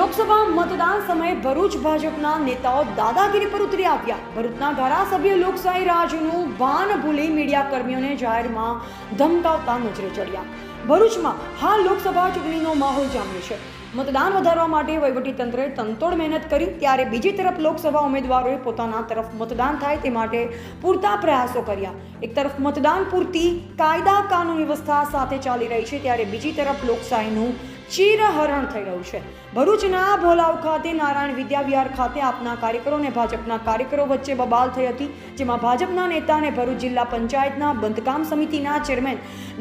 લોકસભા મતદાન સમયે ભરૂચ ભાજપના નેતાઓ દાદાગીરી પર ઉતરી આવ્યા. ભરૂચના ધારાસભ્ય લોકશાહી રાજનું ભાન ભૂલી મીડિયા કર્મીઓને જાહેરમાં ધમકાવતા નજરે ચડ્યા. ભરૂચમાં હાલ લોકસભા ચૂંટણીનો માહોલ જામ્યો છે. મતદાન વધારવા માટે વહીવટીતંત્રે તંતોડ મહેનત કરી, ત્યારે બીજી તરફ લોકસભા ઉમેદવારોએ પોતાના તરફ મતદાન થાય તે માટે પૂરતા પ્રયાસો કર્યા. એક તરફ મતદાન પૂરતી કાયદા કાનૂન વ્યવસ્થા સાથે ચાલી રહી છે, ત્યારે બીજી તરફ લોકશાહીનું ચીરહરણ થઈ રહ્યું છે. ભરૂચના ભોલાવ ખાતે નારાયણ વિદ્યાવિહાર ખાતે આપના કાર્યકરો અને ભાજપના કાર્યકરો વચ્ચે બબાલ થઈ હતી, જેમાં ભાજપના નેતા અને ભરૂચ જિલ્લા પંચાયતના બંધકામ સમિતિના ચેરમેન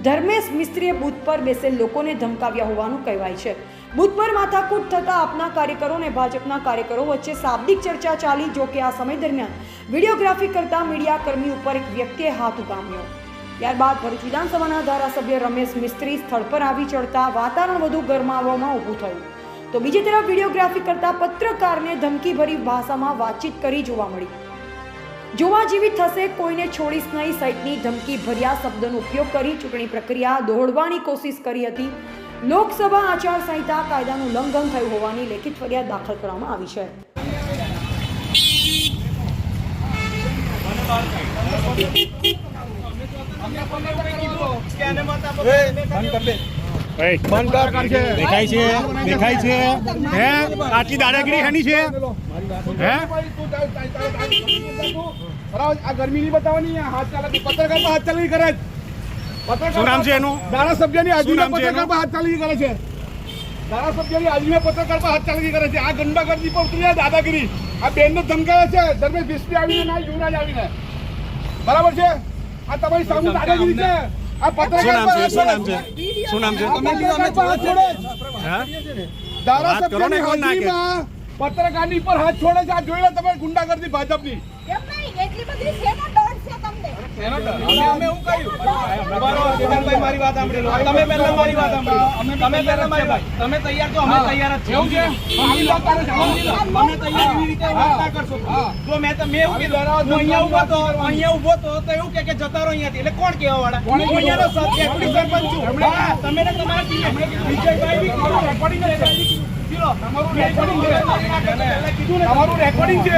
ધર્મેશ મિસ્ત્રીએ બૂથ પર બેસેલ લોકોને ધમકાવ્યા હોવાનું કહેવાય છે. બૂથ પર માથાકૂટ થતાં આપના કાર્યકરો અને ભાજપના કાર્યકરો વચ્ચે શાબ્દિક ચર્ચા ચાલી જો કે આ સમય દરમિયાન વિડીયોગ્રાફી કરતા મીડિયા કર્મી ઉપર એક વ્યક્તિએ હાથ ઉગામ્યો ત્યારબાદ ભરૂચ વિધાનસભાના ધારાસભ્ય રમેશ મિસ્ત્રી સ્થળ પર આવી ચડતા વાતાવરણ વધુ ગરમાવવામાં ઊભું થયું. તો બીજી તરફ વિડીયોગ્રાફી કરતા પત્રકારને ધમકીભરી ભાષામાં વાતચીત કરી જોવા મળી. જોવા જેવી થશે, કોઈને છોડીશ નહીં સહિતની ધમકી ભર્યા શબ્દનો ઉપયોગ કરી ચૂંટણી પ્રક્રિયા દોહડવાની કોશિશ કરી હતી. લોકસભા આચારસંહિતા કાયદાનું ઉલ્લંઘન થયું હોવાની લેખિત ફરિયાદ દાખલ કરવામાં આવી છે. દેખાય છે દેખાય છે. હે? આટલી દાદાગીરી શાની છે? હે? આ ગરમી નહીં બતાવવાની હાથ ચાલાકી પત્રકાર હાથ ચાલાકી કરે શું નામ છે એનું? ધારાસભ્યની હાજરીમાં પત્રકાર હાથ કરે છે. ધારાસભ્યની હાજરીમાં પત્રકાર હાથ ચાલાકી કરે છે. આ ગંડાગર્દી પર ઉતરી દાદાગીરી. આ બેનને ધમકાવે છે. ધર્મેશ બિસ્મી આવીને ના યુવરાજ આવીને. બરાબર છે? આ તમારી સામે દાદાગીરી છે? આ પત્રકાર શું નામ છે? શું નામ છે? શું નામ છે. હા? ધારાસભ્યની કોણ નાખે? હાજરીમાં પત્રકારની પર હાથ છોડે છે. આ જોઈ લો તમે ગુંડાગર્દી ભાજપની. અમે એવું કહ્યું. મારી વાત તમે પહેલા મારી વાત સાંભળી તમે પહેલા મારી વાત. તમે તૈયાર છો અમે તૈયાર જ એવું છે? આવી વાત તારે સમજી લો. તમે તૈયાર એવી રીતે વાત ના કરશો. જો મેં તો મેં એવું કીધું. અહીંયા ઊભો તો અહીંયા ઊભો તો તો એવું કે કે જતા રહો અહીંયાથી એટલે કોણ કહેવા વાળા અહીંયાનો સરપંચ છું. તમે ને તમારા વિજયભાઈ બી રેકોર્ડિંગ છે. તમારું રેકોર્ડિંગ છે. પહેલા કીધું ને તમારું રેકોર્ડિંગ છે.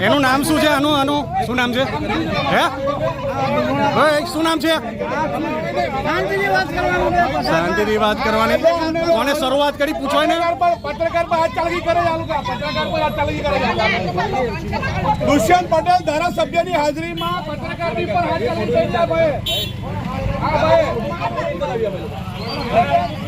એનું નામ શું છે? આનું આનું શું નામ છે? હે? શું નામ છે? શાંતિથી વાત કરવાની કોને શરૂઆત કરી? પૂછો ને દુષ્યંત પટેલ ધારાસભ્યની હાજરીમાં પત્રકારની પર હાથ ચાલકી કરી છે